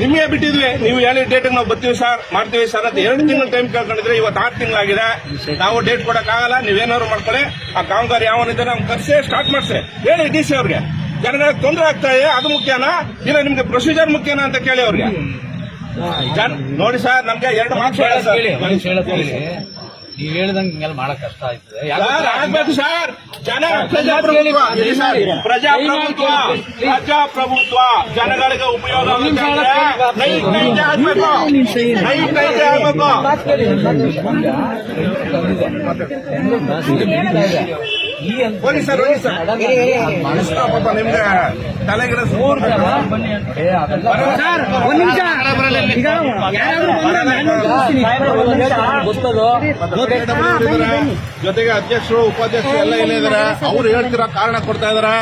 ನಿಮಗೆ ಬಿಟ್ಟಿದ್ವಿ ನೀವು ಹೇಳಿದ ಡೇಟ್ ನಾವು ಬರ್ತೀವಿ ಸರ್ ಮಾಡ್ತೀವಿ ಸರ್ ಅಂತ ಎರಡು ತಿಂಗಳು ಟೈಮ್ ಕೇಳ್ಕೊಂಡಿದ್ರೆ ಇವತ್ತು ಆರು ತಿಂಗಳಾಗಿದೆ. ನಾವು ಡೇಟ್ ಕೊಡೋಕ್ಕಾಗಲ್ಲ ನೀವೇನಾದ್ರು ಮಾಡ್ಕೊಳ್ಳಿ. ಆ ಕಾಮಗಾರಿ ಯಾವನಿದೆ ನಾವು ಕರ್ಸೇ ಸ್ಟಾರ್ಟ್ ಮಾಡಿಸಿ. ಹೇಳಿ ಡಿ ಸಿ ಅವ್ರಿಗೆ. ಜನಗಳಿಗೆ ತೊಂದರೆ ಆಗ್ತಾ ಇದೆ ಅದು ಮುಖ್ಯನಾ? ಇಲ್ಲ ನಿಮ್ಗೆ ಪ್ರೊಸೀಜರ್ ಮುಖ್ಯನಾ ಅಂತ ಕೇಳಿ ಅವ್ರಿಗೆ. ನೋಡಿ ಸರ್ ನಮ್ಗೆ ಎರಡು ಮಾತು ಹೇಳಿ ನೀವು ಹೇಳಿದಂಗೆ ಮಾಡಕ್ ಕಷ್ಟ ಆಯ್ತದೆ ಆಗ್ಬೇಕು ಸರ್ ಜನ ಪ್ರಜಾಪ್ರಭುತ್ವ ಹೇಳಿ ಸರ್. ಪ್ರಜಾಪ್ರಭುತ್ವ ಪ್ರಜಾಪ್ರಭುತ್ವ ಜನಗಳಿಗೆ ಉಪಯೋಗ ಆಗುತ್ತೆ ಅಂದ್ರೆ ನೈಟ್ ನೈಟ್ ಆಗ್ಬೇಕು ನೈಟ್ ನೈಟ್ ಆಗ್ಬೇಕು ಪಾಪ ನಿಮ್ಗೆ. ತಲೆಗಿಡ ಜೊತೆಗೆ ಅಧ್ಯಕ್ಷರು ಉಪಾಧ್ಯಕ್ಷರು ಎಲ್ಲ ಇಲ್ಲಿದ್ದಾರೆ ಅವ್ರು ಹೇಳ್ತಿರೋ ಕಾರಣ ಕೊಡ್ತಾ ಇದಾರೆ.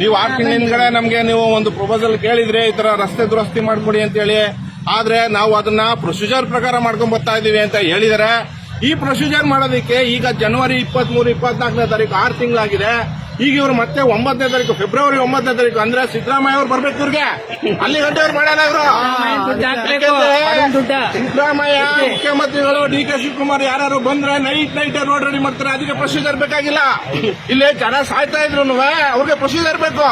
ನೀವು ಆರು ತಿಂಗಳ ಹಿಂದ್ಗಡೆ ನಮ್ಗೆ ನೀವು ಒಂದು ಪ್ರಪೋಸಲ್ ಕೇಳಿದ್ರೆ ಈ ತರ ರಸ್ತೆ ದುರಸ್ತಿ ಮಾಡ್ಕೊಡಿ ಅಂತ ಹೇಳಿ ಆದ್ರೆ ನಾವು ಅದನ್ನ ಪ್ರೊಸೀಜರ್ ಪ್ರಕಾರ ಮಾಡ್ಕೊಂಡ್ ಬರ್ತಾ ಇದೀವಿ ಅಂತ ಹೇಳಿದಾರೆ. ಈ ಪ್ರೊಸೀಜರ್ ಮಾಡೋದಕ್ಕೆ ಈಗ ಜನವರಿ ಇಪ್ಪತ್ತ್ ಮೂರು ಇಪ್ಪತ್ನಾಲ್ಕನೇ ತಾರೀಕು ಆರು ತಿಂಗಳಾಗಿದೆ. ಈಗ ಇವರು ಮತ್ತೆ ಒಂಬತ್ತನೇ ತಾರೀಕು ಫೆಬ್ರವರಿ ಒಂಬತ್ತನೇ ತಾರೀಕು ಅಂದ್ರೆ ಸಿದ್ದರಾಮಯ್ಯ ಅವ್ರು ಬರ್ಬೇಕು ಇವ್ರಿಗೆ. ಅಲ್ಲಿ ಗಂಟೆ ಅವ್ರು ಇವರು. ಸಿದ್ದರಾಮಯ್ಯ, ಮುಖ್ಯಮಂತ್ರಿಗಳು, ಡಿ ಕೆ ಶಿವಕುಮಾರ್ ಯಾರು ಬಂದ್ರೆ ನೈಟ್ ನೈಟ್ ರೋಡ್ ರೆಡಿ ಮಾಡ್ತಾರೆ ಅದಕ್ಕೆ ಪ್ರೊಸೀಜರ್ ಬೇಕಾಗಿಲ್ಲ. ಇಲ್ಲಿ ಜನ ಸಾಯ್ತಾ ಇದ್ರು ಅವ್ರಿಗೆ ಪ್ರೊಸೀಜರ್ ಬೇಕು.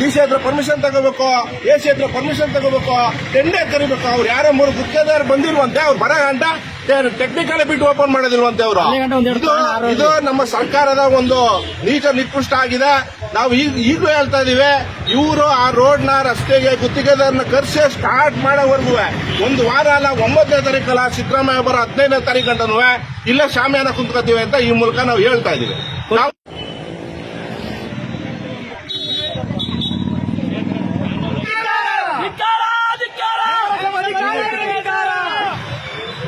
ಡಿ ಸಿ ಹತ್ರ ಪರ್ಮಿಷನ್ ತಗೋಬೇಕು, ಎ ಸಿ ಹತ್ರ ಪರ್ಮಿಷನ್ ತಗೋಬೇಕು ಟೆಂಡರ್ ಕರಿಬೇಕು. ಅವ್ರು ಯಾರೋ ಮೂರು ಗುತ್ತದಾರ ಬಂದಿರುವಂತೆ, ಅವ್ರು ಬರ ಗಂಟ ಟೆಕ್ನಿಕಲ್ ಬಿಟ್ಟು ಓಪನ್ ಮಾಡೋದಿಲ್ವಂತೆ ಅವರು? ಇದು ನಮ್ಮ ಸರ್ಕಾರದ ಒಂದು ನೀಚ ನಿಕೃಷ್ಟ ಆಗಿದೆ. ನಾವು ಈಗ ಈಗಲೂ ಹೇಳ್ತಾ ಇದೀವಿ ಇವರು ಆ ರೋಡ್ನ ರಸ್ತೆಗೆ ಗುತ್ತಿಗೆದಾರನ ಕರ್ಸಿ ಸ್ಟಾರ್ಟ್ ಮಾಡೋವರೆಗೂ ಒಂದು ವಾರ ಅಲ್ಲ ಒಂಬತ್ತನೇ ತಾರೀಕಲ್ಲ ಸಿದ್ದರಾಮಯ್ಯ ಬರೋ ಹದಿನೈದನೇ ತಾರೀಕು ಇಲ್ಲ ಇಲ್ಲೇ ಶಾಮಿಯಾನ ಕುಂತ್ಕೋತೀವಿ ಅಂತ ಈ ಮೂಲಕ ನಾವು ಹೇಳ್ತಾ ಇದೀವಿ ನಾವು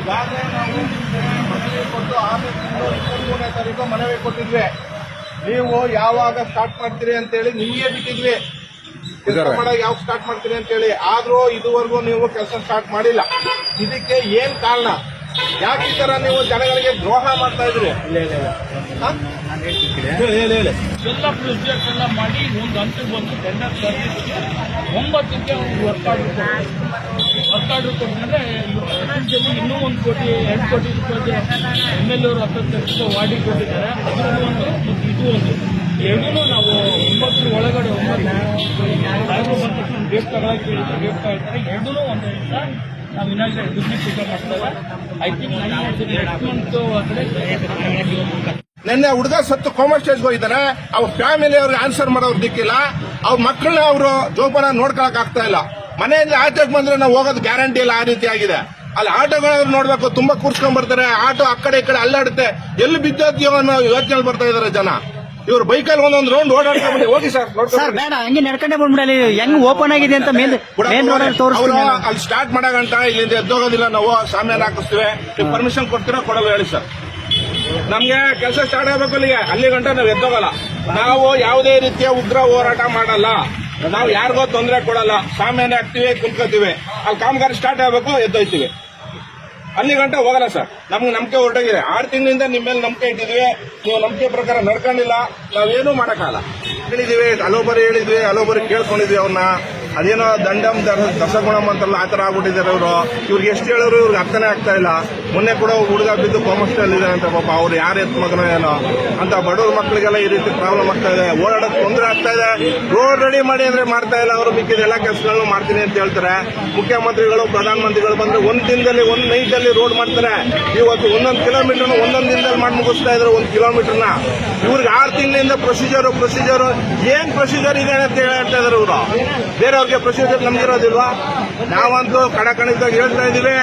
ಈಗಾಗಲೇ ನಾವು ನಿಮ್ಗೆ ಮನವಿ ಕೊಟ್ಟು ಆರು ತಿಂಗಳು ತಾರೀಕು ಮನವಿ ಕೊಟ್ಟಿದ್ವಿ. ನೀವು ಯಾವಾಗ ಸ್ಟಾರ್ಟ್ ಮಾಡ್ತೀರಿ ಅಂತೇಳಿ ನಿಮಗೆ ಬಿಟ್ಟಿದ್ವಿ. ಕೆಲಸ ಯಾವ ಯಾವಾಗ ಸ್ಟಾರ್ಟ್ ಮಾಡ್ತೀರಿ ಅಂತೇಳಿ. ಆದ್ರೂ ಇದುವರೆಗೂ ನೀವು ಕೆಲಸ ಸ್ಟಾರ್ಟ್ ಮಾಡಿಲ್ಲ. ಇದಕ್ಕೆ ಏನ್ ಕಾರಣ? ಯಾಕೆ ಈ ತರ ನೀವು ಜನಗಳಿಗೆ ದ್ರೋಹ ಮಾಡ್ತಾ ಇದ್ರಿ? ಹಾ? ಹೇಳಿ ಹೇಳಿ ಹೇಳಿ. ಎಲ್ಲ ಪ್ರೊಸೀಜರ್ಸ್ ಎಲ್ಲ ಮಾಡಿ ಒಂದು ಹಂತಕ್ಕೆ ಬಂದು ಟೆಂಡರ್ ಕರೆದಿದ್ದಕ್ಕೆ ಒಂಬತ್ತಕ್ಕೆ ಒಂದು ವರ್ಕ್ ಆರ್ಡರ್ ಕೊಟ್ಟರು ವರ್ಕ್ ಇನ್ನೂ ಒಂದು ಕೋಟಿ, ಎರಡು ಕೋಟಿ ರೂಪಾಯಿ ಎಂ ಎಲ್ ಅವರು ಹತ್ತತ್ತು ಲಕ್ಷ ವಾರ್ಡಿಗೆ ಕೊಟ್ಟಿದ್ದಾರೆ. ಒಂದು ಇದು ಒಂದು. ಎರಡೂ ನಾವು ಒಂಬತ್ತು ಒಳಗಡೆ, ಒಂಬತ್ತು ಬಂದ ಎರಡೂ ಒಂದು ನಾವು ಇನ್ನೊಂದು ದುಡ್ಡು ಐ ಥಿಂಕ್ ನೆಕ್ಸ್ಟ್ ಮಂತ್ ನಿನ್ನೆ ಹುಡುಗ ಸತ್ತು ಕೋಮಾ ಸ್ಟೇಜ್ಗೆ ಹೋಗಿದ್ದಾನೆ. ಅವ್ರ ಫ್ಯಾಮಿಲಿ ಅವ್ರಿಗೆ ಆನ್ಸರ್ ಮಾಡೋರು ದಿಕ್ಕಿಲ್ಲ. ಅವ್ರ ಮಕ್ಕಳನ್ನ ಅವರು ಜೋಪಾನ ನೋಡ್ಕೊಳಕ್ ಆಗ್ತಾ ಇಲ್ಲ. ಮನೆಯಿಂದ ಆಟೋಗೆ ಬಂದ್ರೆ ನಾವು ಹೋಗೋದು ಗ್ಯಾರಂಟಿ ಇಲ್ಲ ಆ ರೀತಿ ಆಗಿದೆ. ಅಲ್ಲಿ ಆಟೋಗಳವ್ರು ನೋಡ್ಬೇಕು ತುಂಬಾ ಕೂರ್ಸ್ಕೊಂಡ್ ಬರ್ತಾರೆ ಆಟೋ ಆ ಕಡೆ ಈ ಕಡೆ ಅಲ್ಲಾಡುತ್ತೆ. ಎಲ್ಲಿ ಬಿದ್ದೋದ್ಯೋ ಅನ್ನೋ ಯೋಚನೆ ಬರ್ತಾ ಇದಾರೆ ಜನ. ಇವ್ರು ಬೈಕಲ್ಲಿ ಒಂದೊಂದು ರೌಂಡ್ ಓಡಾಡ್ಕೊಂಡು ಹೋಗಿ ಸರ್ ಸರ್ ಬೇಡ ಹಂಗೆ ನಡ್ಕೊಂಡೆ ಬಂದ್ಬಿಡಲಿ. ಹೆಂಗ್ ಓಪನ್ ಆಗಿದೆ ಅಂತ ಮೇಲ್ ಮೇನ್ ರೋಡ್ ಅಲ್ಲಿ ಅಂತ ಅಲ್ಲಿ ಸ್ಟಾರ್ಟ್ ಇಲ್ಲಿಂದ ಎದ್ದೋಗೋದಿಲ್ಲ ನಾವು ಸಾಮ್ಯಾನ ಹಾಕಿಸ್ತೀವಿ. ಪರ್ಮಿಷನ್ ಕೊಡ್ತೀರಾ ಕೊಡಲ್ಲ ಹೇಳಿ ಸರ್. ನಮ್ಗೆ ಕೆಲಸ ಸ್ಟಾರ್ಟ್ ಆಗಬೇಕು ಅಲ್ಲಿಗೆ. ಅಲ್ಲಿ ಗಂಟ ನಾವು ಎದ್ದೋಗಲ್ಲ. ನಾವು ಯಾವುದೇ ರೀತಿಯ ಉಗ್ರ ಹೋರಾಟ ಮಾಡಲ್ಲ. ನಾವು ಯಾರಿಗೋ ತೊಂದರೆ ಕೊಡಲ್ಲ. ಸಾಮಾನ್ಯ ಹಾಕ್ತಿವಿ ಕುಂತ್ಕೋತೀವಿ. ಅಲ್ಲಿ ಕಾಮಗಾರಿ ಸ್ಟಾರ್ಟ್ ಆಗಬೇಕು, ಎದ್ದೋಯ್ತೀವಿ. ಅಲ್ಲಿ ಗಂಟೆ ಹೋಗಲ್ಲ ಸರ್. ನಮ್ಗೆ ನಂಬಿಕೆ ಹೊರಟೋಗಿದೆ. ಆರು ತಿಂಗಳಿಂದ ನಿಮ್ಮ ಮೇಲೆ ನಂಬಿಕೆ ಇಟ್ಟಿದ್ವಿ ನೀವು ನಂಬಿಕೆ ಪ್ರಕಾರ ನಡ್ಕೊಂಡಿಲ್ಲ. ನಾವೇನು ಮಾಡಕ್ಕಾಗಲ್ಲ. ಹೇಳಿದೀವಿ ಹಲೋಬರಿ ಹೇಳಿದ್ವಿ ಹಲೋಬರಿ ಕೇಳ್ಕೊಂಡಿದ್ವಿ ಅವ್ರನ್ನ. ಅದೇನೋ ದಂಡಂ ದಸಗುಣಂ ಅಂತಲ್ಲ ಆ ಥರ ಆಗ್ಬಿಟ್ಟಿದ್ದಾರೆ ಅವರು ಇವ್ರಿಗೆ ಎಷ್ಟು ಹೇಳೋರು ಇವ್ರಿಗೆ ಅರ್ಥನೇ ಆಗ್ತಾ ಇಲ್ಲ. ಮೊನ್ನೆ ಕೂಡ ಹುಡುಗ ಬಿದ್ದು ಕೋಮಸ್ಟಲ್ ಇದೆ ಅಂತ ಪಾಪ ಅವ್ರು ಯಾರು ಎತ್ ಮಗನೋ ಏನೋ. ಅಂತ ಬಡವ್ರ ಮಕ್ಕಳಿಗೆಲ್ಲ ಈ ರೀತಿ ಪ್ರಾಬ್ಲಮ್ ಆಗ್ತಾ ಇದೆ. ಓಡಾಡೋಕೆ ತೊಂದರೆ ಆಗ್ತಾ ಇದೆ. ರೋಡ್ ರೆಡಿ ಮಾಡಿ ಅಂದ್ರೆ ಮಾಡ್ತಾ ಇಲ್ಲ ಅವರು. ಮಿಕ್ಕಿದ ಎಲ್ಲ ಕೆಲಸಗಳನ್ನು ಮಾಡ್ತೀನಿ ಅಂತ ಹೇಳ್ತಾರೆ. ಮುಖ್ಯಮಂತ್ರಿಗಳು, ಪ್ರಧಾನಮಂತ್ರಿಗಳು ಬಂದ್ರೆ ಒಂದು ದಿನದಲ್ಲಿ, ಒಂದ್ ನೈಟ್ ಅಲ್ಲಿ ರೋಡ್ ಮಾಡ್ತಾರೆ. ಇವತ್ತು ಒಂದೊಂದು ಕಿಲೋಮೀಟರ್ ಒಂದೊಂದು ದಿನದಲ್ಲಿ ಮಾಡಿ ಮುಗಿಸ್ತಾ ಇದ್ದಾರೆ ಒಂದು ಕಿಲೋಮೀಟರ್ನ ಇವ್ರಿಗೆ ಆರು ತಿಂಗಳಿಂದ ಪ್ರೊಸೀಜರ್ ಪ್ರೊಸೀಜರ್ ಏನ್ ಪ್ರೊಸೀಜರ್ ಇದೆ ಅಂತ ಹೇಳ್ತಾ ಇದಾರೆ ಇವರು. ಬೇರೆಯವ್ರಿಗೆ ಪ್ರೊಸೀಜರ್ ನಮ್ಗಿರೋದಿಲ್ವಾ? ನಾವಂತೂ ಕಡಕಣಿತ ಹೇಳ್ತಾ ಇದೀವಿ